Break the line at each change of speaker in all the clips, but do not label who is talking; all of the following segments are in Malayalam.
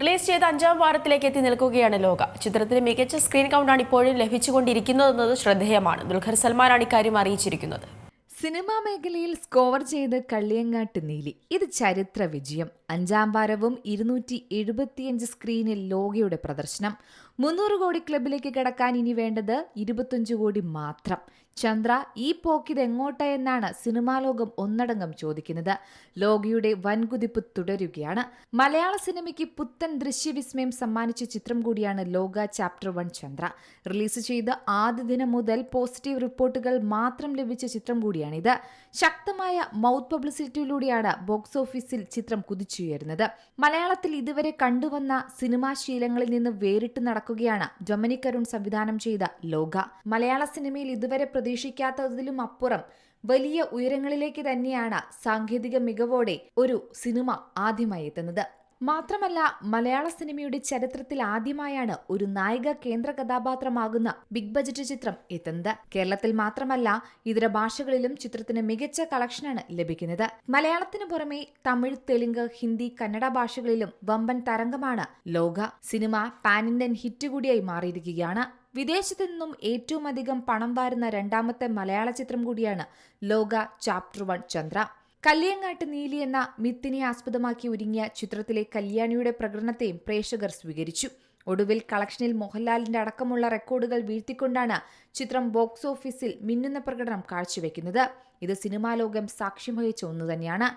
റിലീസ് ചെയ്ത അഞ്ചാം വാരത്തിലേക്ക് എത്തി നിൽക്കുകയാണ് ലോക. ചിത്രത്തിന് മികച്ച സ്ക്രീൻ കൗണ്ടാണ് ഇപ്പോഴും ലഭിച്ചുകൊണ്ടിരിക്കുന്നതെന്നത് ശ്രദ്ധേയമാണ്. ദുൽഖർ സൽമാനാണ് ഇക്കാര്യം അറിയിച്ചിരിക്കുന്നത്.
സിനിമാ മേഖലയിൽ സ്കോർ ചെയ്ത് കള്ളിയങ്ങാട്ട് നീലി. ഇത് ചരിത്ര വിജയം. അഞ്ചാം വാരവും ഇരുന്നൂറ്റി എഴുപത്തിയഞ്ച് സ്ക്രീനിൽ ലോകയുടെ പ്രദർശനം. മുന്നൂറ് കോടി ക്ലബിലേക്ക് കടക്കാൻ ഇനി വേണ്ടത് ഇരുപത്തഞ്ച് കോടി മാത്രം. ചന്ദ്ര ഈ പോക്കിത് എങ്ങോട്ട എന്നാണ് സിനിമാ ലോകം ഒന്നടങ്കം ചോദിക്കുന്നത്. ലോകയുടെ വൻകുതിപ്പ് തുടരുകയാണ്. മലയാള സിനിമയ്ക്ക് പുത്തൻ ദൃശ്യവിസ്മയം സമ്മാനിച്ച ചിത്രം കൂടിയാണ് Lokah chapter one Chandra. Release ചെയ്ത് ആദ്യ ദിനം മുതൽ പോസിറ്റീവ് റിപ്പോർട്ടുകൾ മാത്രം ലഭിച്ച ചിത്രം കൂടിയാണിത്. ശക്തമായ മൗത്ത് പബ്ലിസിറ്റിയിലൂടെയാണ് ബോക്സ് ഓഫീസിൽ ചിത്രം കുതിച്ചുയരുന്നത്. മലയാളത്തിൽ ഇതുവരെ കണ്ടുവന്ന സിനിമാ ശീലങ്ങളിൽ നിന്ന് വേറിട്ട് നടക്കുകയാണ്. ഡൊമിനിക് അരുൺ സംവിധാനം ചെയ്ത ലോക. മലയാള സിനിമയിൽ ഇതുവരെ പ്രതീക്ഷിക്കാത്തതിലും അപ്പുറം വലിയ ഉയരങ്ങളിലേക്ക് തന്നെയാണ് സാങ്കേതിക മികവോടെ ഒരു സിനിമ ആദ്യമായി എത്തുന്നത്. മാത്രമല്ല മലയാള സിനിമയുടെ ചരിത്രത്തിൽ ആദ്യമായാണ് ഒരു നായിക കേന്ദ്ര കഥാപാത്രമാകുന്ന ബിഗ് ബജറ്റ് ചിത്രം എത്തുന്നത്. കേരളത്തിൽ മാത്രമല്ല ഇതര ഭാഷകളിലും ചിത്രത്തിന് മികച്ച കളക്ഷനാണ് ലഭിക്കുന്നത്. മലയാളത്തിന് പുറമെ തമിഴ് തെലുങ്ക് ഹിന്ദി കന്നഡ ഭാഷകളിലും വമ്പൻ തരംഗമാണ് ലോക. സിനിമ പാൻ ഇന്ത്യൻ ഹിറ്റ് കൂടിയായി മാറിയിരിക്കുകയാണ്. വിദേശത്തു നിന്നും ഏറ്റവും അധികം പണം വാരുന്ന രണ്ടാമത്തെ മലയാള ചിത്രം കൂടിയാണ് ലോക ചാപ്റ്റർ വൺ ചന്ദ്ര. കല്ലിയങ്ങാട്ട് നീലി എന്ന മിത്തിനെ ആസ്പദമാക്കി ഒരുങ്ങിയ ചിത്രത്തിലെ കല്യാണിയുടെ പ്രകടനത്തെയും പ്രേക്ഷകർ സ്വീകരിച്ചു. ഒടുവിൽ കളക്ഷനിൽ മോഹൻലാലിന്റെ അടക്കമുള്ള റെക്കോർഡുകൾ വീഴ്ത്തിക്കൊണ്ടാണ് ചിത്രം ബോക്സ് ഓഫീസിൽ മിന്നുന്ന പ്രകടനം കാഴ്ചവെക്കുന്നത്. ഇത് സിനിമാ ലോകം സാക്ഷ്യം വഹിച്ച ഒന്നു തന്നെയാണ്.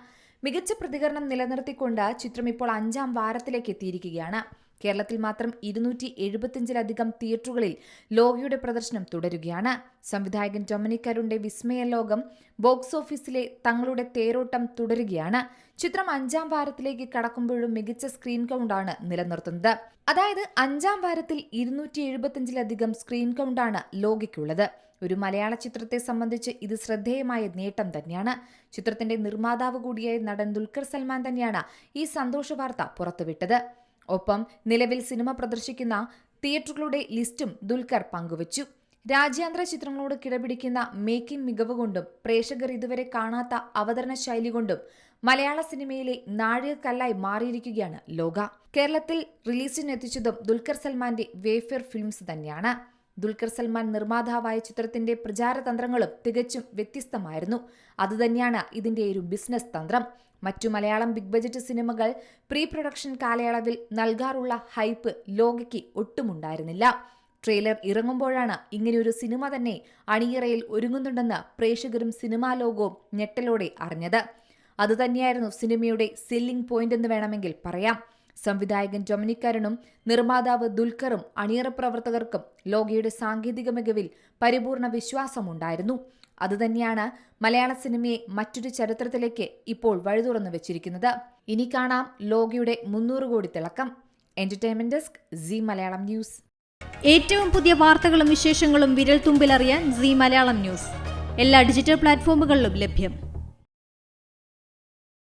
മികച്ച പ്രതികരണം നിലനിർത്തിക്കൊണ്ട് ചിത്രം ഇപ്പോൾ അഞ്ചാം വാരത്തിലേക്ക് എത്തിയിരിക്കുകയാണ്. കേരളത്തിൽ മാത്രം ഇരുന്നൂറ്റി എഴുപത്തിയഞ്ചിലധികം തിയേറ്ററുകളിൽ ലോഗയുടെ പ്രദർശനം തുടരുകയാണ്. സംവിധായകൻ ഡൊമിനിക് അരുണിന്റെ വിസ്മയ ലോകം ബോക്സ് ഓഫീസിലെ തങ്ങളുടെ തേരോട്ടം തുടരുകയാണ്. ചിത്രം അഞ്ചാം വാരത്തിലേക്ക് കടക്കുമ്പോഴും മികച്ച സ്ക്രീൻ കൗണ്ടാണ് നിലനിർത്തുന്നത്. അതായത് അഞ്ചാം വാരത്തിൽ ഇരുന്നൂറ്റി എഴുപത്തിയഞ്ചിലധികം സ്ക്രീൻ കൗണ്ടാണ് ലോകയ്ക്കുള്ളത് ഒരു മലയാള ചിത്രത്തെ സംബന്ധിച്ച് ഇത് ശ്രദ്ധേയമായ നേട്ടം തന്നെയാണ്. ചിത്രത്തിന്റെ നിർമ്മാതാവ് കൂടിയായ നടൻ ദുൽഖർ സൽമാൻ തന്നെയാണ് ഈ സന്തോഷ വാർത്ത പുറത്തുവിട്ടത്. ഒപ്പം നിലവിൽ സിനിമ പ്രദർശിക്കുന്ന തിയേറ്ററുകളുടെ ലിസ്റ്റും ദുൽഖർ പങ്കുവച്ചു. രാജ്യാന്തര ചിത്രങ്ങളോട് കിടപിടിക്കുന്ന മേക്കിംഗ് മികവ് കൊണ്ടും പ്രേക്ഷകർ ഇതുവരെ കാണാത്ത അവതരണ ശൈലി കൊണ്ടും മലയാള സിനിമയിലെ നാഴികക്കല്ലായി മാറിയിരിക്കുകയാണ് ലോക. കേരളത്തിൽ റിലീസിനെത്തിച്ചതും ദുൽഖർ സൽമാന്റെ വേഫെയർ ഫിലിംസ് തന്നെയാണ്. ദുൽഖർ സൽമാൻ നിർമ്മാതാവായ ചിത്രത്തിന്റെ പ്രചാരതന്ത്രങ്ങളും തികച്ചും വ്യത്യസ്തമായിരുന്നു. അതുതന്നെയാണ് ഇതിന്റെ ഒരു ബിസിനസ് തന്ത്രം. മറ്റു മലയാളം ബിഗ് ബജറ്റ് സിനിമകൾ പ്രീ പ്രൊഡക്ഷൻ കാലയളവിൽ നൽകാറുള്ള ഹൈപ്പ് ലോകയ്ക്ക് ഒട്ടുമുണ്ടായിരുന്നില്ല. ട്രെയിലർ ഇറങ്ങുമ്പോഴാണ് ഇങ്ങനെയൊരു സിനിമ തന്നെ അണിയറയിൽ ഒരുങ്ങുന്നുണ്ടെന്ന് പ്രേക്ഷകരും സിനിമാ ലോകവും ഞെട്ടലോടെ അറിഞ്ഞത്. അതുതന്നെയായിരുന്നു സിനിമയുടെ സെല്ലിംഗ് പോയിന്റ് എന്ന് വേണമെങ്കിൽ പറയാം. സംവിധായകൻ ഡൊമിനിക് നിർമ്മാതാവ് ദുൽഖറും അണിയറ പ്രവർത്തകർക്കും ലോകയുടെ സാങ്കേതിക മികവിൽ പരിപൂർണ വിശ്വാസമുണ്ടായിരുന്നു. അതുതന്നെയാണ് മലയാള സിനിമയെ മറ്റൊരു ചരിത്രത്തിലേക്ക് ഇപ്പോൾ വഴിതുറന്നു വെച്ചിരിക്കുന്നത്. ഇനി കാണാം ലോകയുടെ മുന്നൂറ് കോടി തിളക്കം. Entertainment desk C Malayalam news
ഏറ്റവും പുതിയ വാർത്തകളും വിശേഷങ്ങളും വിരൽ തുമ്പിലറിയാൻ സി മലയാളം ന്യൂസ് എല്ലാ ഡിജിറ്റൽ പ്ലാറ്റ്ഫോമുകളിലും ലഭ്യം.